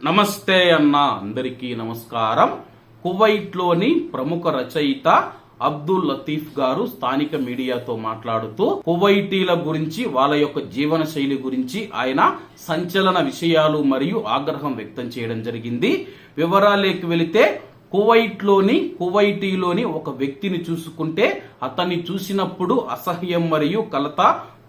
నమస్తే అన్న అందరికీ నమస్కారం. కువైట్లోని ప్రముఖ రచయిత అబ్దుల్ లతీఫ్ గారు స్థానిక మీడియాతో మాట్లాడుతూ కువైటీల గురించి వాళ్ళ యొక్క జీవన శైలి గురించి ఆయన సంచలన విషయాలు మరియు ఆగ్రహం వ్యక్తం చేయడం జరిగింది. వివరాలేకి వెళితే కువైట్లోని కువైటీలోని ఒక వ్యక్తిని చూసుకుంటే అతన్ని చూసినప్పుడు అసహ్యం మరియు కలత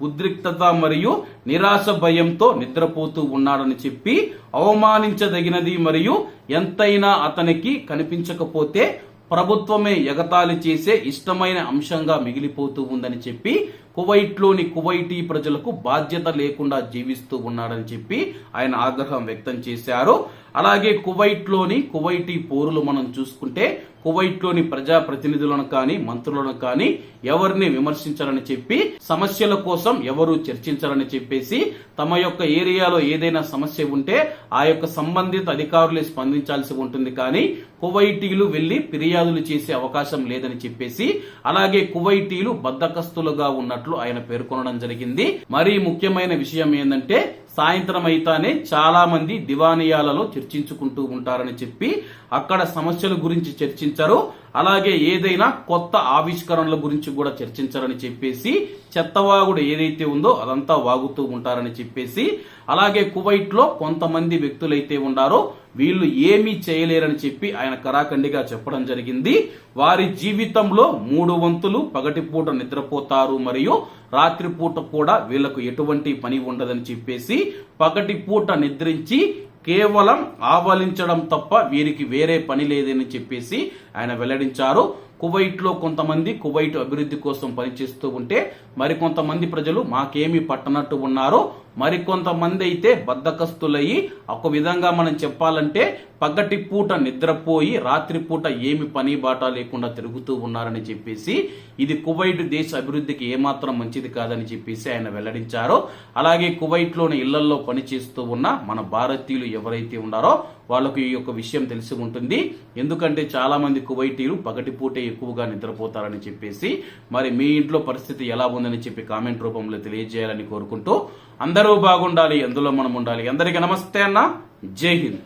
ఉద్రిక్తత మరియు నిరాశ భయంతో నిద్రపోతూ ఉన్నాడని చెప్పి అవమానించదగినది మరియు ఎంతైనా అతనికి కనిపించకపోతే ప్రభుత్వమే ఎగతాళి చేసే ఇష్టమైన అంశంగా మిగిలిపోతూ ఉందని చెప్పి కువైట్లోని కువైటీ ప్రజలకు బాధ్యత లేకుండా జీవిస్తూ ఉన్నాడని చెప్పి ఆయన ఆగ్రహం వ్యక్తం చేశారు. అలాగే కువైట్లోని కువైటీ పోరులు మనం చూసుకుంటే కువైట్లోని ప్రజా ప్రతినిధులను కానీ మంత్రులను కానీ ఎవరిని విమర్శించారని చెప్పి సమస్యల కోసం ఎవరు చర్చించారని చెప్పేసి తమ యొక్క ఏరియాలో ఏదైనా సమస్య ఉంటే ఆ యొక్క సంబంధిత అధికారులే స్పందించాల్సి ఉంటుంది. కానీ కువైటీలు వెళ్ళి ఫిర్యాదులు చేసే అవకాశం లేదని చెప్పేసి అలాగే కువైటీలు బద్దకస్తులుగా ఉన్నట్లు ఆయన పేర్కొనడం జరిగింది. మరీ ముఖ్యమైన విషయం ఏంటంటే సాయంత్రం అయితేనే చాలా మంది దివానియాలలో చర్చించుకుంటూ ఉంటారని చెప్పి అక్కడ సమస్యల గురించి చర్చించరు. అలాగే ఏదైనా కొత్త ఆవిష్కరణల గురించి కూడా చర్చించారని చెప్పేసి చెత్తవాగుడు ఏదైతే ఉందో అదంతా వాగుతూ ఉంటారని చెప్పేసి అలాగే కువైట్లో కొంతమంది వ్యక్తులైతే ఉన్నారో వీళ్ళు ఏమీ చేయలేరని చెప్పి ఆయన కరాఖండిగా చెప్పడం జరిగింది. వారి జీవితంలో మూడు వంతులు పగటిపూట నిద్రపోతారు మరియు రాత్రిపూట కూడా వీళ్ళకు ఎటువంటి పని ఉండదని చెప్పేసి పగటి పూట నిద్రించి కేవలం ఆవలించడం తప్ప వీరికి వేరే పని లేదని చెప్పేసి ఆయన వెల్లడించారు. కువైట్లో కొంతమంది కువైట్ అభివృద్ధి కోసం పనిచేస్తూ ఉంటే మరికొంతమంది ప్రజలు మాకేమి పట్టనట్టు ఉన్నారు. మరికొంతమంది అయితే బద్దకస్తులయ్యి ఒక విధంగా మనం చెప్పాలంటే పగటి పూట నిద్రపోయి రాత్రి పూట ఏమి పని బాట లేకుండా తిరుగుతూ ఉన్నారని చెప్పేసి ఇది కువైట్ దేశ అభివృద్ధికి ఏమాత్రం మంచిది కాదని చెప్పేసి ఆయన వెల్లడించారు. అలాగే కువైట్లోని ఇళ్ళల్లో పనిచేస్తూ ఉన్న మన భారతీయులు ఎవరైతే ఉన్నారో వాళ్ళకు ఈ యొక్క విషయం తెలిసి ఉంటుంది ఎందుకంటే చాలా మంది కువైటీలు పగటిపూటే ఎక్కువగా నిద్రపోతారని చెప్పేసి మరి మీ ఇంట్లో పరిస్థితి ఎలా ఉందని చెప్పి కామెంట్ రూపంలో తెలియజేయాలని కోరుకుంటూ అందరూ బాగుండాలి అందులో మనం ఉండాలి. అందరికీ నమస్తే అన్న. జై హింద్.